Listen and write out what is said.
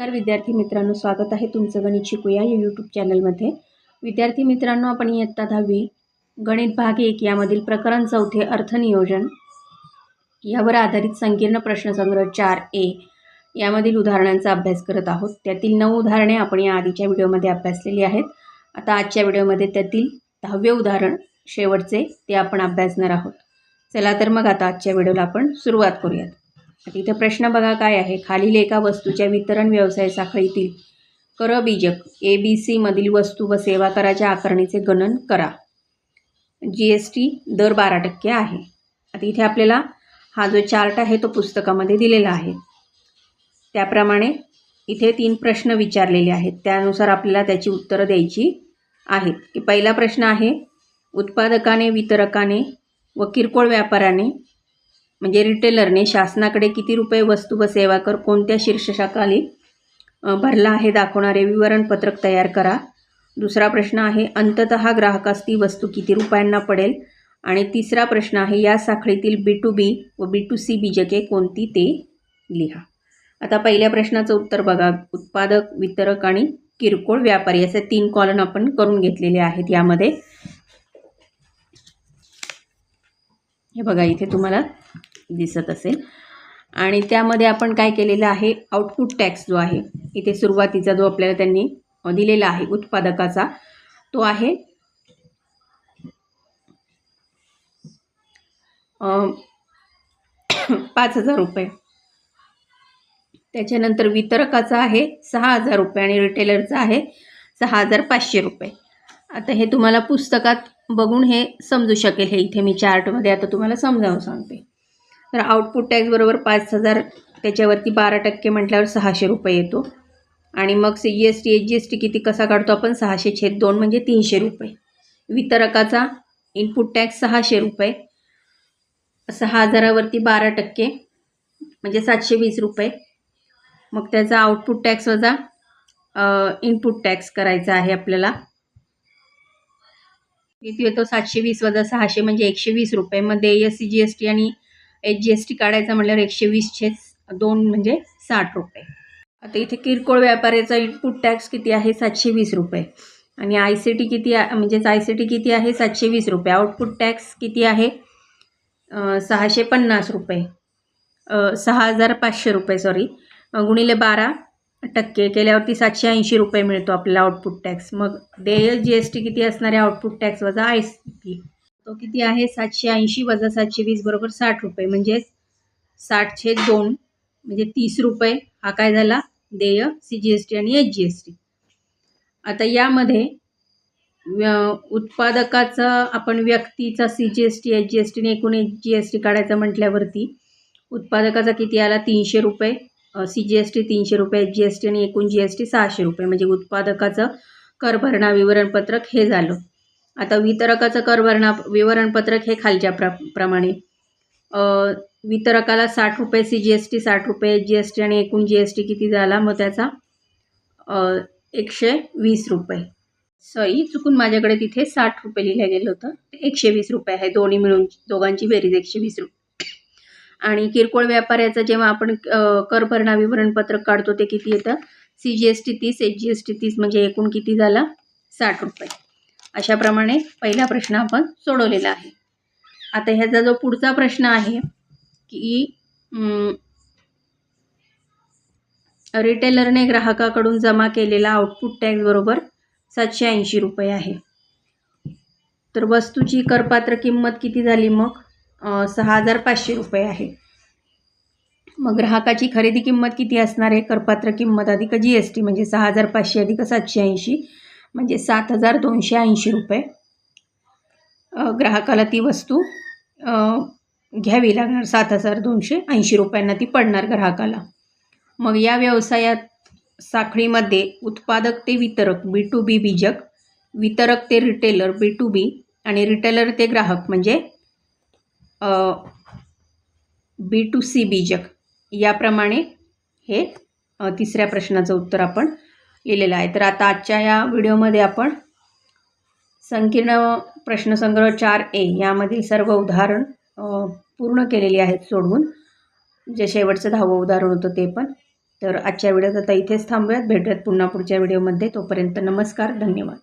नमस्कार विद्यार्थी मित्रांनो स्वागत आहे तुमचं गणित शिकूया या यूट्यूब चॅनलमध्ये विद्यार्थी मित्रांनो आपण इयत्ता दहावी गणित भाग एक यामधील प्रकरण चौथे अर्थनियोजन यावर आधारित संकीर्ण प्रश्नसंग्रह चार ए यामधील उदाहरणांचा अभ्यास करत आहोत. त्यातील नऊ उदाहरणे आपण या आधीच्या व्हिडिओमध्ये अभ्यासलेली आहेत. आता आजच्या व्हिडिओमध्ये त्यातील दहावे उदाहरण शेवटचे ते आपण अभ्यासणार आहोत. चला तर मग आता आजच्या व्हिडिओला आपण सुरुवात करूयात. आता इथे प्रश्न बघा काय आहे. खालील एका वस्तूच्या वितरण व्यवसाय साखळीतील करबीजक ए बी सीमधील वस्तू व सेवा कराच्या आकारणीचे गणन करा. जी एस टी दर बारा टक्के आहे. आता इथे आपल्याला हा जो चार्ट आहे तो पुस्तकामध्ये दिलेला आहे. त्याप्रमाणे इथे तीन प्रश्न विचारलेले आहेत. त्यानुसार आपल्याला त्याची उत्तरं द्यायची आहेत. की पहिला प्रश्न आहे उत्पादकाने वितरकाने व किरकोळ व्यापाराने म्हणजे रिटेलरने शासनाकडे किती रुपये वस्तू व सेवा कर कोणत्या शीर्षकाखाली भरला आहे दाखवणारे विवरणपत्रक तयार करा. दुसरा प्रश्न आहे अंतत ग्राहकास ती वस्तू किती रुपयांना पडेल? आणि तिसरा प्रश्न आहे या साखळीतील बी टू बी व बी टू सी बीजके कोणती ते लिहा. आता पहिल्या प्रश्नाचं उत्तर बघा. उत्पादक वितरक आणि किरकोळ व्यापारी असे तीन कॉलन आपण करून घेतलेले आहेत यामध्ये. हे बघा इथे तुम्हाला दिसत असेल. आणि त्यामध्ये आपण काय केलेलं आहे आउटपुट टॅक्स जो आहे इथे सुरुवातीचा जो आपल्याला त्यांनी दिलेला आहे उत्पादकाचा तो आहे पाच हजार रुपये. त्याच्यानंतर वितरकाचा आहे सहा हजार रुपये आणि रिटेलरचा आहे सहा हजार पाचशे रुपये. आता हे तुम्हाला पुस्तकात बघून हे समजू शकेल हे इथे मी चार्टमध्ये आता तुम्हाला समजावून सांगते. तर आउटपुट टॅक्स बरोबर पाच हजार त्याच्यावरती बारा टक्के म्हटल्यावर सहाशे रुपये येतो. आणि मग C G S T H G S T किती कसा काढतो आपण? सहाशे छेद दोन म्हणजे तीनशे रुपये. वितरकाचा इनपुट टॅक्स सहाशे रुपये. सहा हजारावरती बारा टक्के म्हणजे सातशे वीस रुपये. मग त्याचा आउटपुट टॅक्स वजा इनपुट टॅक्स करायचा आहे आपल्याला. किती येतो सातशे वीस वजा सहाशे म्हणजे एकशे वीस रुपये. मग देय सी जी एस टी आणि एच जी एस टी काढायचा म्हटल्यावर एकशे वीसचे दोन म्हणजे साठ रुपये. आता इथे किरकोळ व्यापाऱ्याचा इनपुट टॅक्स किती आहे? सातशे वीस रुपये. आणि आय सी टी किती आहे म्हणजेच आय सी टी किती आहे? सातशे वीस रुपये. आउटपुट टॅक्स किती आहे? सहाशे पन्नास रुपये. सहा हजार पाचशे रुपये सॉरी गुणिले बारा टक्के केल्यावरती सातशे ऐंशी रुपये मिळतो आपल्याला आउटपुट टॅक्स मग देय जी एस टी किती असणार आहे आउटपुट टॅक्स वजा आय सी टी तो किती आहे? सातशे ऐंशी वजा सातशे वीस बरोबर साठ रुपये. म्हणजेच साठशे दोन म्हणजे तीस रुपये. हा काय झाला? देय सी जी एस टी आणि एच जी एस टी आता यामध्ये व्य- उत्पादकाचा आपण व्यक्तीचा C G S T H G S टीने एकूण एच जी एस टी काढायचा म्हटल्यावरती उत्पादकाचा किती आला? तीनशे रुपये. सी जी एस टी तीनशे रुपये एच जी एस टी आणि एकूण जी एस टी सहाशे रुपये. म्हणजे उत्पादकाचं कर भरणा विवरणपत्रक हे झालं. आता वितरकाचं कर भरणा विवरणपत्रक हे खालच्या प्र प्रमाणे. वितरकाला साठ रुपये सी जी एस टी साठ रुपये जी एस टी आणि एकूण जी एस टी किती झाला? मग त्याचा एकशे वीस रुपये. सॉरी चुकून माझ्याकडे तिथे साठ रुपये लिहिलं गेलं होतं. एकशे वीस रुपये आहे. दोन्ही मिळून दोघांची बेरीज एकशे वीस रुपये आणि किरकोळ व्यापाऱ्याचं जेव्हा आपण कर भरणा विवरणपत्रक काढतो ते किती येतं? सी जी एस टी तीस एच जी एस टी तीस म्हणजे एकूण किती झाला? साठ रुपये. अशाप्रमाणे पहिला प्रश्न आपण सोडवलेला आहे. आता ह्याचा जो पुढचा प्रश्न आहे की रिटेलरने ग्राहकाकडून जमा केलेला आउटपुट टॅक्स बरोबर सातशे ऐंशी रुपये आहे. तर वस्तूची करपात्र किंमत किती झाली मग? सहा हजार पाचशे रुपये आहे. मग ग्राहकाची खरेदी किंमत किती असणार आहे? करपात्र किंमत अधिक जी एस टी म्हणजे सहा हजार पाचशे अधिक सातशे ऐंशी म्हणजे सात हजार दोनशे ऐंशी रुपये. ग्राहकाला ती वस्तू घ्यावी लागणार सात हजार दोनशे ऐंशी रुपयांना ती पडणार ग्राहकाला. मग या व्यवसायात साखळीमध्ये उत्पादक ते वितरक बी टू बी बीजक वितरक ते रिटेलर बी टू बी आणि रिटेलर ते ग्राहक म्हणजे बी टू सी बीजक. याप्रमाणे हे तिसऱ्या प्रश्नाचं उत्तर आपण लिहिलेलं आहे. तर आता आजच्या या व्हिडिओमध्ये आपण संकीर्ण प्रश्नसंग्रह चार ए यामधील सर्व उदाहरण पूर्ण केलेली आहेत सोडवून. जे शेवटचं दहावं उदाहरण होतं ते पण. तर आजच्या व्हिडिओत आता इथेच थांबूयात. भेटूयात पुन्हा पुढच्या व्हिडिओमध्ये. तोपर्यंत नमस्कार धन्यवाद.